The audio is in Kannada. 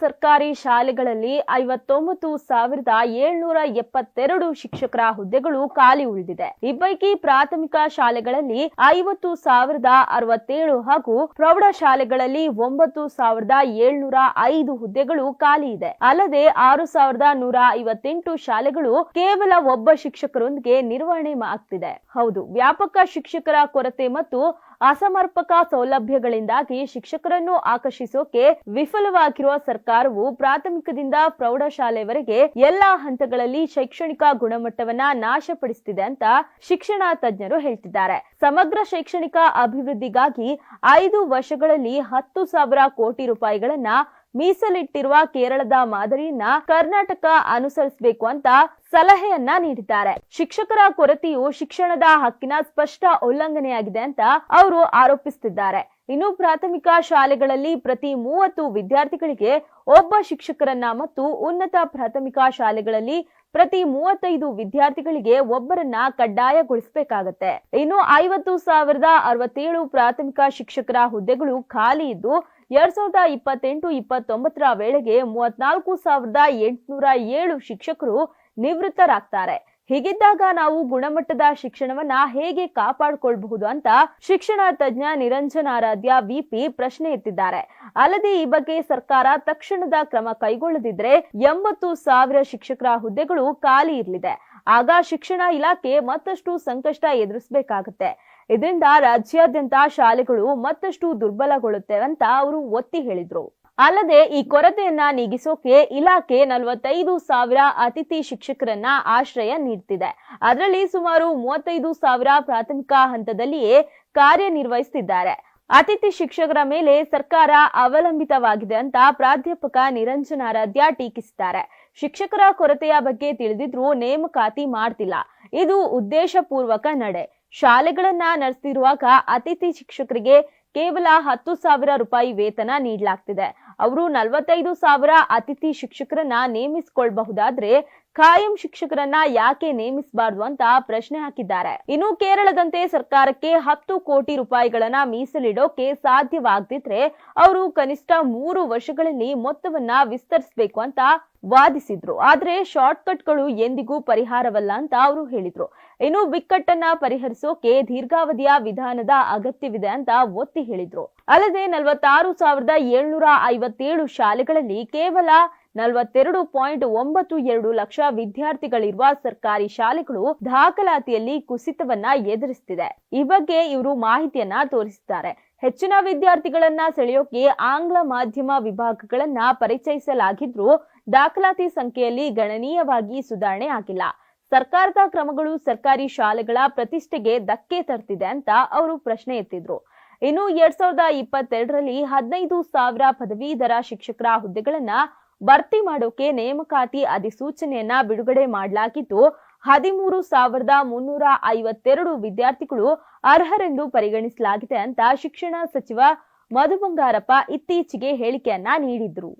ಸರ್ಕಾರಿ ಶಾಲೆಗಳಲ್ಲಿ ಐವತ್ತೊಂಬತ್ತು ಸಾವಿರದ ಏಳ್ನೂರ ಎಪ್ಪತ್ತೆರಡು ಶಿಕ್ಷಕರ ಹುದ್ದೆಗಳು ಖಾಲಿ ಉಳಿದಿದೆ. ಈ ಪೈಕಿ ಪ್ರಾಥಮಿಕ ಶಾಲೆಗಳಲ್ಲಿ ಐವತ್ತು ಸಾವಿರದ ಅರವತ್ತೇಳು ಹಾಗೂ ಪ್ರೌಢ ಶಾಲೆಗಳಲ್ಲಿ ಒಂಬತ್ತು ಸಾವಿರದ ಏಳ್ನೂರ ಐದು ಹುದ್ದೆಗಳು ಖಾಲಿ ಇದೆ. ಅಲ್ಲದೆ ಆರು ಸಾವಿರದ ನೂರ ಐವತ್ತೆಂಟು ಶಾಲೆಗಳು ಕೇವಲ ಒಬ್ಬ ಶಿಕ್ಷಕರೊಂದಿಗೆ ನಿರ್ವಹಣೆ ಆಗ್ತಿದೆ. ಹೌದು, ವ್ಯಾಪಕ ಶಿಕ್ಷಕರ ಕೊರತೆ ಮತ್ತು ಅಸಮರ್ಪಕ ಸೌಲಭ್ಯಗಳಿಂದಾಗಿ ಶಿಕ್ಷಕರನ್ನು ಆಕರ್ಷಿಸೋಕೆ ವಿಫಲವಾಗಿರುವ ಸರ್ಕಾರವು ಪ್ರಾಥಮಿಕದಿಂದ ಪ್ರೌಢಶಾಲೆವರೆಗೆ ಎಲ್ಲಾ ಹಂತಗಳಲ್ಲಿ ಶೈಕ್ಷಣಿಕ ಗುಣಮಟ್ಟವನ್ನ ನಾಶಪಡಿಸುತ್ತಿದೆ ಅಂತ ಶಿಕ್ಷಣ ತಜ್ಞರು ಹೇಳ್ತಿದ್ದಾರೆ. ಸಮಗ್ರ ಶೈಕ್ಷಣಿಕ ಅಭಿವೃದ್ಧಿಗಾಗಿ ಐದು ವರ್ಷಗಳಲ್ಲಿ ಹತ್ತು ಸಾವಿರ ಕೋಟಿ ರೂಪಾಯಿಗಳನ್ನ ಮೀಸಲಿಟ್ಟಿರುವ ಕೇರಳದ ಮಾದರಿಯನ್ನ ಕರ್ನಾಟಕ ಅನುಸರಿಸಬೇಕು ಅಂತ ಸಲಹೆಯನ್ನ ನೀಡಿದ್ದಾರೆ. ಶಿಕ್ಷಕರ ಕೊರತೆಯು ಶಿಕ್ಷಣದ ಹಕ್ಕಿನ ಸ್ಪಷ್ಟ ಉಲ್ಲಂಘನೆಯಾಗಿದೆ ಅಂತ ಅವರು ಆರೋಪಿಸುತ್ತಿದ್ದಾರೆ. ಇನ್ನು ಪ್ರಾಥಮಿಕ ಶಾಲೆಗಳಲ್ಲಿ ಪ್ರತಿ ಮೂವತ್ತು ವಿದ್ಯಾರ್ಥಿಗಳಿಗೆ ಒಬ್ಬ ಶಿಕ್ಷಕರನ್ನ ಮತ್ತು ಉನ್ನತ ಪ್ರಾಥಮಿಕ ಶಾಲೆಗಳಲ್ಲಿ ಪ್ರತಿ ಮೂವತ್ತೈದು ವಿದ್ಯಾರ್ಥಿಗಳಿಗೆ ಒಬ್ಬರನ್ನ ಕಡ್ಡಾಯಗೊಳಿಸಬೇಕಾಗತ್ತೆ. ಇನ್ನು ಐವತ್ತು ಸಾವಿರದ ಅರವತ್ತೇಳು ಪ್ರಾಥಮಿಕ ಶಿಕ್ಷಕರ ಹುದ್ದೆಗಳು ಖಾಲಿ ಇದ್ದು ಎರಡ್ ಸಾವಿರದ ಇಪ್ಪತ್ತೆಂಟು, ಇಪ್ಪತ್ತೊಂಬತ್ತರ ವೇಳೆಗೆ ಮೂವತ್ನಾಲ್ಕು ಸಾವಿರದ ಎಂಟುನೂರ ಏಳು ಶಿಕ್ಷಕರು ನಿವೃತ್ತರಾಗ್ತಾರೆ. ಹೀಗಿದ್ದಾಗ ನಾವು ಗುಣಮಟ್ಟದ ಶಿಕ್ಷಣವನ್ನ ಹೇಗೆ ಕಾಪಾಡಿಕೊಳ್ಬಹುದು ಅಂತ ಶಿಕ್ಷಣ ತಜ್ಞ ನಿರಂಜನಾರಾಧ್ಯ ವಿಪಿ ಪ್ರಶ್ನೆ ಎತ್ತಿದ್ದಾರೆ. ಅಲ್ಲದೆ ಈ ಬಗ್ಗೆ ಸರ್ಕಾರ ತಕ್ಷಣದ ಕ್ರಮ ಕೈಗೊಳ್ಳದಿದ್ರೆ ಎಂಬತ್ತು ಸಾವಿರ ಶಿಕ್ಷಕರ ಹುದ್ದೆಗಳು ಖಾಲಿ ಇರಲಿದೆ. ಆಗ ಶಿಕ್ಷಣ ಇಲಾಖೆ ಮತ್ತಷ್ಟು ಸಂಕಷ್ಟ ಎದುರಿಸಬೇಕಾಗುತ್ತೆ. ಇದರಿಂದ ರಾಜ್ಯಾದ್ಯಂತ ಶಾಲೆಗಳು ಮತ್ತಷ್ಟು ದುರ್ಬಲಗೊಳ್ಳುತ್ತೆ ಅಂತ ಅವರು ಒತ್ತಿ ಹೇಳಿದ್ರು. ಅಲ್ಲದೆ ಈ ಕೊರತೆಯನ್ನ ನೀಗಿಸೋಕೆ ಇಲಾಖೆ ನಲವತ್ತೈದು ಸಾವಿರ ಅತಿಥಿ ಶಿಕ್ಷಕರನ್ನ ಆಶ್ರಯ ನೀಡ್ತಿದೆ. ಅದರಲ್ಲಿ ಸುಮಾರು ಮೂವತ್ತೈದು ಸಾವಿರ ಪ್ರಾಥಮಿಕ ಹಂತದಲ್ಲಿಯೇ ಕಾರ್ಯನಿರ್ವಹಿಸುತ್ತಿದ್ದಾರೆ ಅತಿಥಿ ಶಿಕ್ಷಕರ ಮೇಲೆ ಸರ್ಕಾರ ಅವಲಂಬಿತವಾಗಿದೆ ಅಂತ ಪ್ರಾಧ್ಯಾಪಕ ನಿರಂಜನಾರಾಧ್ಯ ಟೀಕಿಸಿದ್ದಾರೆ. ಶಿಕ್ಷಕರ ಕೊರತೆಯ ಬಗ್ಗೆ ತಿಳಿದಿದ್ರೂ ನೇಮಕಾತಿ ಮಾಡ್ತಿಲ್ಲ. ಇದು ಉದ್ದೇಶಪೂರ್ವಕ ನಡೆ. ಶಾಲೆಗಳನ್ನ ನಡೆಸ್ತಿರುವಾಗ ಅತಿಥಿ ಶಿಕ್ಷಕರಿಗೆ ಕೇವಲ ಹತ್ತು ಸಾವಿರ ರೂಪಾಯಿ ವೇತನ ನೀಡಲಾಗ್ತಿದೆ. ಅವರು ನಲವತ್ತೈದು ಸಾವಿರ ಅತಿಥಿ ಶಿಕ್ಷಕರನ್ನ ನೇಮಿಸಿಕೊಳ್ಬಹುದಾದ್ರೆ ಖಾಯಂ ಶಿಕ್ಷಕರನ್ನ ಯಾಕೆ ನೇಮಿಸಬಾರ್ದು ಅಂತ ಪ್ರಶ್ನೆ ಹಾಕಿದ್ದಾರೆ. ಇನ್ನು ಕೇರಳದಂತೆ ಸರ್ಕಾರಕ್ಕೆ ಹತ್ತು ಕೋಟಿ ರೂಪಾಯಿಗಳನ್ನ ಮೀಸಲಿಡೋಕೆ ಸಾಧ್ಯವಾಗದಿದ್ರೆ ಅವರು ಕನಿಷ್ಠ ಮೂರು ವರ್ಷಗಳಲ್ಲಿ ಮೊತ್ತವನ್ನ ವಿಸ್ತರಿಸಬೇಕು ಅಂತ ವಾದಿಸಿದ್ರು. ಆದ್ರೆ ಶಾರ್ಟ್ ಕಟ್ಗಳು ಎಂದಿಗೂ ಪರಿಹಾರವಲ್ಲ ಅಂತ ಅವರು ಹೇಳಿದ್ರು. ಇನ್ನು ಬಿಕ್ಕಟ್ಟನ್ನ ಪರಿಹರಿಸೋಕೆ ದೀರ್ಘಾವಧಿಯ ವಿಧಾನದ ಅಗತ್ಯವಿದೆ ಅಂತ ಒತ್ತಿ ಹೇಳಿದ್ರು. ಅಲ್ಲದೆ ನಲವತ್ತಾರು ಸಾವಿರದ ಏಳ್ನೂರ ಐವತ್ತೇಳು ಶಾಲೆಗಳಲ್ಲಿ ಕೇವಲ ನಲವತ್ತೆರಡು ಪಾಯಿಂಟ್ ಒಂಬತ್ತು ಎರಡು ಲಕ್ಷ ವಿದ್ಯಾರ್ಥಿಗಳಿರುವ ಸರ್ಕಾರಿ ಶಾಲೆಗಳು ದಾಖಲಾತಿಯಲ್ಲಿ ಕುಸಿತವನ್ನ ಎದುರಿಸುತ್ತಿದೆ ಈ ಬಗ್ಗೆ ಇವರು ಮಾಹಿತಿಯನ್ನ ತೋರಿಸಿದ್ದಾರೆ ಹೆಚ್ಚಿನ ವಿದ್ಯಾರ್ಥಿಗಳನ್ನ ಸೆಳೆಯೋಕೆ ಆಂಗ್ಲ ಮಾಧ್ಯಮ ವಿಭಾಗಗಳನ್ನ ಪರಿಚಯಿಸಲಾಗಿದ್ರೂ ದಾಖಲಾತಿ ಸಂಖ್ಯೆಯಲ್ಲಿ ಗಣನೀಯವಾಗಿ ಸುಧಾರಣೆ ಆಗಿಲ್ಲ. ಸರ್ಕಾರದ ಕ್ರಮಗಳು ಸರ್ಕಾರಿ ಶಾಲೆಗಳ ಪ್ರತಿಷ್ಠೆಗೆ ಧಕ್ಕೆ ತರ್ತಿದೆ ಅಂತ ಅವರು ಪ್ರಶ್ನೆ ಎತ್ತಿದ್ರು. ಇನ್ನು ಎರಡ್ ಸಾವಿರದ ಇಪ್ಪತ್ತೆರಡರಲ್ಲಿ ಹದಿನೈದು ಸಾವಿರ ಪದವೀಧರ ಶಿಕ್ಷಕರ ಹುದ್ದೆಗಳನ್ನ ಭರ್ತಿ ಮಾಡೋಕೆ ನೇಮಕಾತಿ ಅಧಿಸೂಚನೆಯನ್ನ ಬಿಡುಗಡೆ ಮಾಡಲಾಗಿದ್ದು, ಹದಿಮೂರು ಸಾವಿರದ ಮುನ್ನೂರ ಐವತ್ತೆರಡು ವಿದ್ಯಾರ್ಥಿಗಳು ಅರ್ಹರೆಂದು ಪರಿಗಣಿಸಲಾಗಿದೆ ಅಂತ ಶಿಕ್ಷಣ ಸಚಿವ ಮಧು ಬಂಗಾರಪ್ಪ ಇತ್ತೀಚೆಗೆ ಹೇಳಿಕೆಯನ್ನ ನೀಡಿದ್ರು.